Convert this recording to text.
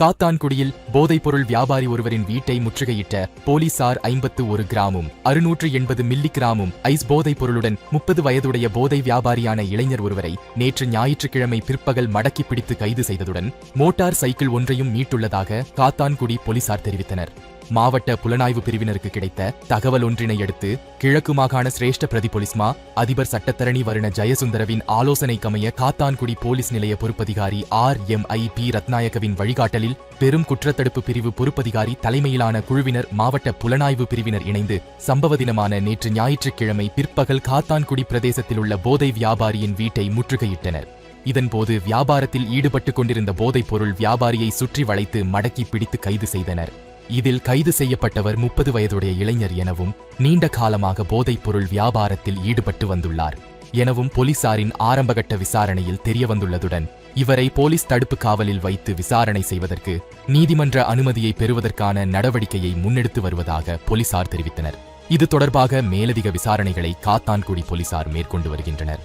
காத்தான்குடியில் போதைப்பொருள் வியாபாரி ஒருவரின் வீட்டை முற்றுகையிட்ட போலீசார் ஐம்பத்து ஒரு கிராமும் அறுநூற்று எண்பது மில்லி கிராமும் ஐஸ் போதைப் பொருளுடன் முப்பது வயதுடைய போதை வியாபாரியான இளைஞர் ஒருவரை நேற்று ஞாயிற்றுக்கிழமை பிற்பகல் மடக்கி பிடித்து கைது செய்ததுடன் மோட்டார் சைக்கிள் ஒன்றையும் மீட்டுள்ளதாக காத்தான்குடி போலீசார் தெரிவித்தனர். மாவட்ட புலனாய்வு பிரிவினருக்கு கிடைத்த தகவல் ஒன்றினை அடுத்து கிழக்கு மாகாண சிரேஷ்ட பிரதி போலீஸ்மா அதிபர் சட்டத்தரணி வருண ஜெயசுந்தரவின் ஆலோசனைக்கமைய காத்தான்குடி போலீஸ் நிலைய பொறுப்பதிகாரி ஆர் எம் ஐ பி ரத்நாயகவின் வழிகாட்டலில் பெரும் குற்றத்தடுப்பு பிரிவு பொறுப்பதிகாரி தலைமையிலான குழுவினர் மாவட்ட புலனாய்வு பிரிவினர் இணைந்து சம்பவ தினமான நேற்று ஞாயிற்றுக்கிழமை பிற்பகல் காத்தான்குடி பிரதேசத்தில் உள்ள போதை வியாபாரியின் வீட்டை முற்றுகையிட்டனர். இதன்போது வியாபாரத்தில் ஈடுபட்டுக் கொண்டிருந்த போதைப் பொருள் வியாபாரியை சுற்றி வளைத்து மடக்கி பிடித்து கைது செய்தனர். இதில் கைது செய்யப்பட்டவர் முப்பது வயதுடைய இளைஞர் எனவும் நீண்ட காலமாக போதைப்பொருள் வியாபாரத்தில் ஈடுபட்டு வந்துள்ளார் எனவும் போலீசாரின் ஆரம்பகட்ட விசாரணையில் தெரியவந்துள்ளதுடன் இவரை போலீஸ் தடுப்பு காவலில் வைத்து விசாரணை செய்வதற்கு நீதிமன்ற அனுமதியை பெறுவதற்கான நடவடிக்கையை முன்னெடுத்து வருவதாக போலீசார் தெரிவித்தனர். இது தொடர்பாக மேலதிக விசாரணைகளை காத்தான்குடி போலீசார் மேற்கொண்டு வருகின்றனர்.